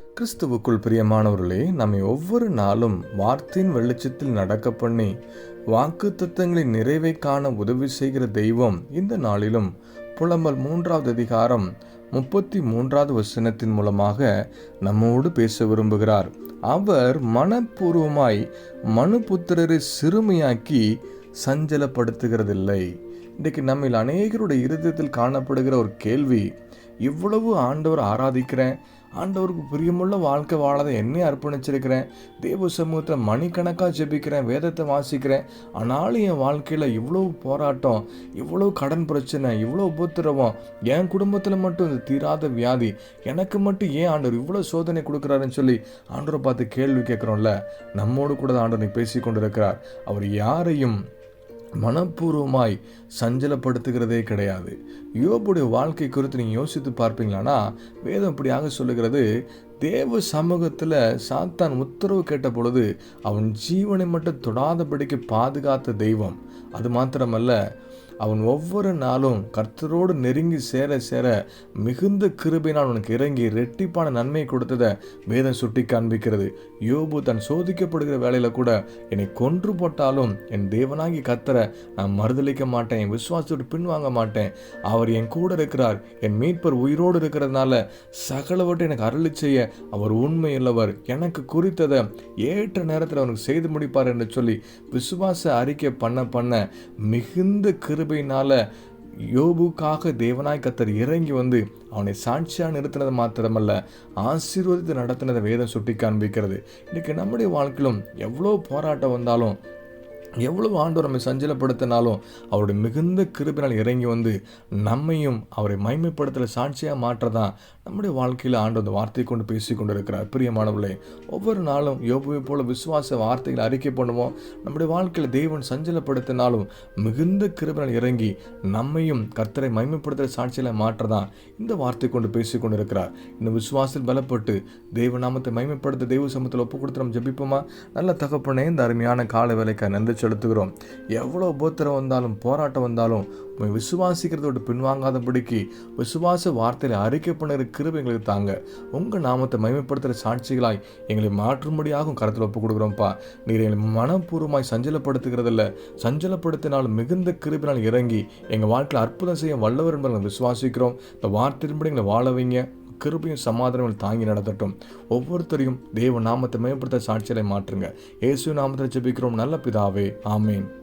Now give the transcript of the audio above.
கிறிஸ்துவுக்குள் பிரியமானவர்களே நம்மை ஒவ்வொரு நாளும் வார்த்தையின் வெளிச்சத்தில் நடக்க பண்ணி வாக்கு தத்துவங்களின் நிறைவை காண உதவி செய்கிற தெய்வம் இந்த நாளிலும். புலம்பல் மூன்றாவது அதிகாரம் முப்பத்தி மூன்றாவது வசனத்தின் மூலமாக நம்மோடு பேச விரும்புகிறார். அவர் மனப்பூர்வமாய் மனுபுத்திரரை சிறுமையாக்கி சஞ்சலப்படுத்துகிறதில்லை. இன்றைக்கு நம்மில் அநேகருடைய இருதயத்தில் காணப்படுகிற ஒரு கேள்வி இவ்வளவு ஆண்டவர் ஆராதிக்கிறேன் ஆண்டவருக்கு பிரியமுள்ள வாழ்க்கை வாழாத என்னை அர்ப்பணிச்சிருக்கிறேன். தேவ சமூகத்தில் மணிக்கணக்காக ஜெபிக்கிறேன் வேதத்தை வாசிக்கிறேன். ஆனாலும் என் வாழ்க்கையில் இவ்வளோ போராட்டம் இவ்வளோ கடன் பிரச்சனை இவ்வளோ உபத்திரவம் என் குடும்பத்தில் மட்டும் இந்த தீராத வியாதி எனக்கு மட்டும் ஏன் ஆண்டவர் இவ்வளோ சோதனை கொடுக்குறாருன்னு சொல்லி ஆண்டவரை பார்த்து கேள்வி கேட்குறோம்ல. நம்மோடு கூட தான் ஆண்டவர் பேசி கொண்டிருக்கிறார் அவர் யாரையும் மனப்பூர்வமாய் சஞ்சலப்படுத்துகிறதே கிடையாது. யோபுடைய வாழ்க்கை குறித்து நீங்கள் யோசித்து பார்ப்பீங்களானா வேதம் இப்படியாக சொல்லுகிறது தேவ சமூகத்தில் சாத்தான் உத்தரவு கேட்ட பொழுது அவன் ஜீவனை மட்டும் தொடாதபடிக்கு பாதுகாத்த தெய்வம். அது மாத்திரமல்ல அவன் ஒவ்வொரு நாளும் கர்த்தரோடு நெருங்கி சேர சேர மிகுந்த கிருபினால் உனக்கு இறங்கி ரெட்டிப்பான நன்மை கொடுத்ததை வேதம் சுட்டி காண்பிக்கிறது. யோபு தன் சோதிக்கப்படுகிற வேலையில் கூட என்னை கொன்று போட்டாலும் என் தேவனாகி கத்தரை நான் மறுதளிக்க மாட்டேன் என் விசுவாசத்தோடு பின்வாங்க மாட்டேன். அவர் என் கூட இருக்கிறார் என் மீட்பர் உயிரோடு இருக்கிறதுனால சகலவற்றை எனக்கு அருளி செய்ய அவர் உண்மையுள்ளவர். எனக்கு குறித்ததை ஏற்ற நேரத்தில் அவனுக்கு செய்து முடிப்பார் என்று சொல்லி விசுவாச அறிக்கை பண்ண பண்ண மிகுந்த கிருபையினால யோபுக்காக தேவனாய் கத்தர் இறங்கி வந்து அவனை சாட்சியாக நிறுத்தினது மாத்திரமல்ல ஆசீர்வதித்து நடத்தினதை வேதம் சுட்டி காண்பிக்கிறது இன்னைக்கு நம்முடைய வாழ்க்கையிலும் எவ்வளோ போராட்டம் வந்தாலும் எவ்வளவு ஆண்டவர் நம்மை சஞ்சலப்படுத்தினாலும் அவருடைய மிகுந்த கிருபினால் இறங்கி வந்து நம்மையும் அவரை மைமைப்படுத்தல சாட்சியாக மாற்றதான் நம்முடைய வாழ்க்கையில் ஆண்டு அந்த வார்த்தை கொண்டு பேசி கொண்டு இருக்கிறார் பிரியமானவர்களே ஒவ்வொரு நாளும் யோபுவை போல விசுவாச வார்த்தைகளை அறிக்கை பண்ணுவோம். நம்முடைய வாழ்க்கையில் தெய்வன் சஞ்சலப்படுத்தினாலும் மிகுந்த கிருபினால் இறங்கி நம்மையும் கர்த்தரை மைமைப்படுத்துகிற சாட்சியில் மாற்றதான் இந்த வார்த்தை கொண்டு பேசி கொண்டு இருக்கிறார் இந்த விசுவாசத்தில் பலப்பட்டு தெய்வ நாமத்தை மைமைப்படுத்த தெய்வ சமூகத்தில் ஒப்பு கொடுத்து நம்ம ஜபிப்போமா? நல்ல தகப்பனே இந்த அருமையான கால வேலைக்காக நன்றி செலுத்துகிறோம். எவ்வளோ உபத்திரம் வந்தாலும் போராட்டம் வந்தாலும் உண்மை விசுவாசிக்கிறதோட பின்வாங்காதபடிக்கு விசுவாச வார்த்தையில் அறிக்கை பண்ணுற கிருபை எங்களுக்கு தாங்க. உங்கள் நாமத்தை மகிமைப்படுத்துகிற சாட்சிகளாய் எங்களை மாற்றும்படியாகவும் கருத்தில் ஒப்பு கொடுக்குறோம்ப்பா நீர் எங்களை மனப்பூர்வமாய் சஞ்சலப்படுத்துகிறதில்ல. சஞ்சலப்படுத்தினால் மிகுந்த கிருபினால் இறங்கி எங்கள் வாழ்க்கையில் அற்புதம் செய்ய வல்லவர் என்பதை நாங்கள் விசுவாசிக்கிறோம். இந்த வார்த்தையின்படி எங்களை வாழ வைங்க. கிருபையும் சமாதானங்கள் தாங்கி நடத்தட்டும் ஒவ்வொருத்தரையும் தேவ நாமத்தை மேம்படுத்த சாட்சிகளை மாற்றுங்க. இயேசு நாமத்தில் ஜெபிக்கிறோம். நல்ல பிதாவே. ஆமேன்.